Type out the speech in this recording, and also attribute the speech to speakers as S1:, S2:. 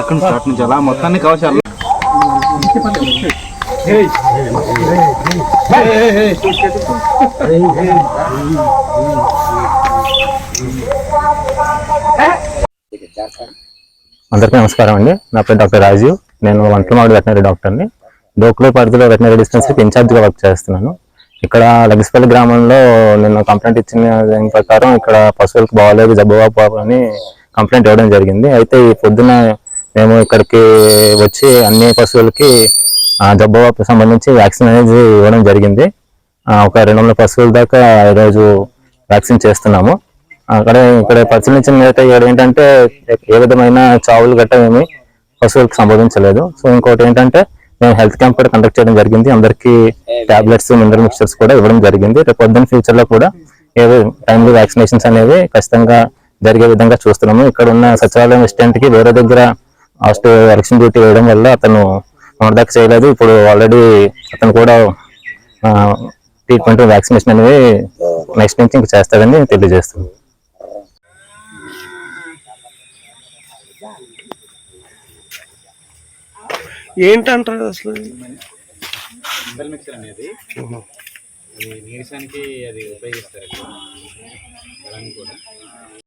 S1: అక్కడ స్టార్ట్ నుంచి అలా మొత్తాన్ని కావచ్చు
S2: అందరికీ నమస్కారం అండి. నా పేరు డాక్టర్ రాజీవ్. నేను వంటలమాడు వెటనరీ డాక్టర్ని. డోక్లో పరిధిలో వెటనరీ డిస్పెన్సరీకి ఇన్ఛార్జ్గా వర్క్ చేస్తున్నాను. ఇక్కడ లగిస్పల్లి గ్రామంలో నిన్న కంప్లైంట్ ఇచ్చిన దాని ప్రకారం ఇక్కడ పశువులకు బాగాలేదు బాబు అని కంప్లైంట్ ఇవ్వడం జరిగింది. అయితే ఈ పొద్దున మేము ఇక్కడికి వచ్చి అన్ని పశువులకి ఆ, సంబంధించి వ్యాక్సిన్ అనేది ఇవ్వడం జరిగింది. ఒక రెండు వందల పశువుల దాకా ఈరోజు వ్యాక్సిన్ చేస్తున్నాము. అక్కడ ఇక్కడ పరిశీలించిన మీద ఇక్కడ ఏంటంటే ఏ విధమైన చావులు గట్ట ఏమి పశువులకు సంబోధించలేదు సో ఇంకోటి ఏంటంటే మేము హెల్త్ క్యాంప్ కూడా కండక్ట్ చేయడం జరిగింది. అందరికీ టాబ్లెట్స్ మినరల్ మిక్చర్స్ కూడా ఇవ్వడం జరిగింది. రేపు పొద్దున్న ఫ్యూచర్లో కూడా ఏవో టైమ్లీ వ్యాక్సినేషన్స్ అనేవి ఖచ్చితంగా జరిగే విధంగా చూస్తున్నాము. ఇక్కడ ఉన్న సచివాలయం అసిస్టెంట్కి వేరే దగ్గర లాస్ట్ ఎలక్షన్ డ్యూటీ వేయడం వల్ల అతను మొదటి చేయలేదు. ఇప్పుడు ఆల్రెడీ అతను కూడా ట్రీట్మెంట్ వ్యాక్సినేషన్ అనేవి నెక్స్ట్ నుంచి ఇంకా చేస్తాడని తెలియజేస్తుంది.
S3: ఏంటంటారు అసలు?
S1: మిక్సర్ అనేది అది నీరసానికి అది ఉపయోగిస్తారు.